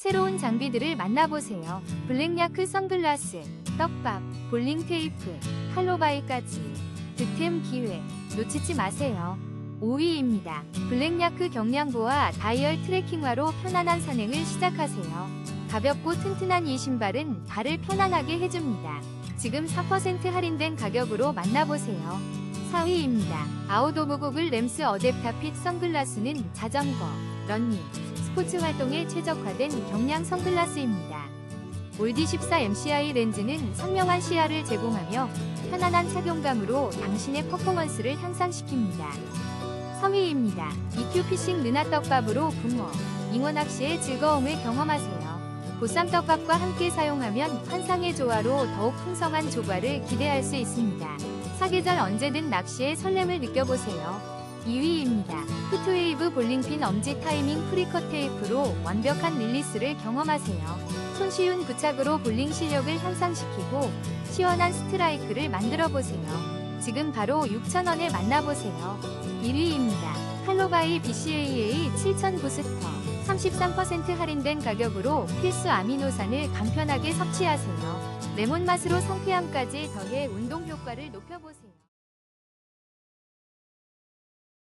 새로운 장비들을 만나보세요. 블랙야크 선글라스, 떡밥, 볼링 테이프, 칼로바이까지. 득템 기회, 놓치지 마세요. 5위입니다. 블랙야크 경량보와 다이얼 트래킹화로 편안한 산행을 시작하세요. 가볍고 튼튼한 이 신발은 발을 편안하게 해줍니다. 지금 4% 할인된 가격으로 만나보세요. 4위입니다. 아웃오브 고글 램스 어댑타 핏 선글라스는 자전거, 러닝, 스포츠 활동에 최적화된 경량 선글라스입니다. 올디 14 MCI 렌즈는 선명한 시야를 제공하며 편안한 착용감으로 당신의 퍼포먼스를 향상시킵니다. 3위입니다. EQ 피싱 느나 떡밥으로 붕어, 잉어 낚시의 즐거움을 경험하세요. 보쌈 떡밥과 함께 사용하면 환상의 조화로 더욱 풍성한 조과를 기대할 수 있습니다. 사계절 언제든 낚시의 설렘을 느껴보세요. 2위입니다. 볼링핀 엄지 타이밍 프리컷 테이프로 완벽한 릴리스를 경험하세요. 손쉬운 부착으로 볼링 실력을 향상시키고 시원한 스트라이크를 만들어 보세요. 지금 바로 6,000원에 만나보세요. 1위입니다. 칼로바이 BCAA 7000 부스터 33% 할인된 가격으로 필수 아미노산을 간편하게 섭취하세요. 레몬 맛으로 상쾌함까지 더해 운동 효과를 높여보세요.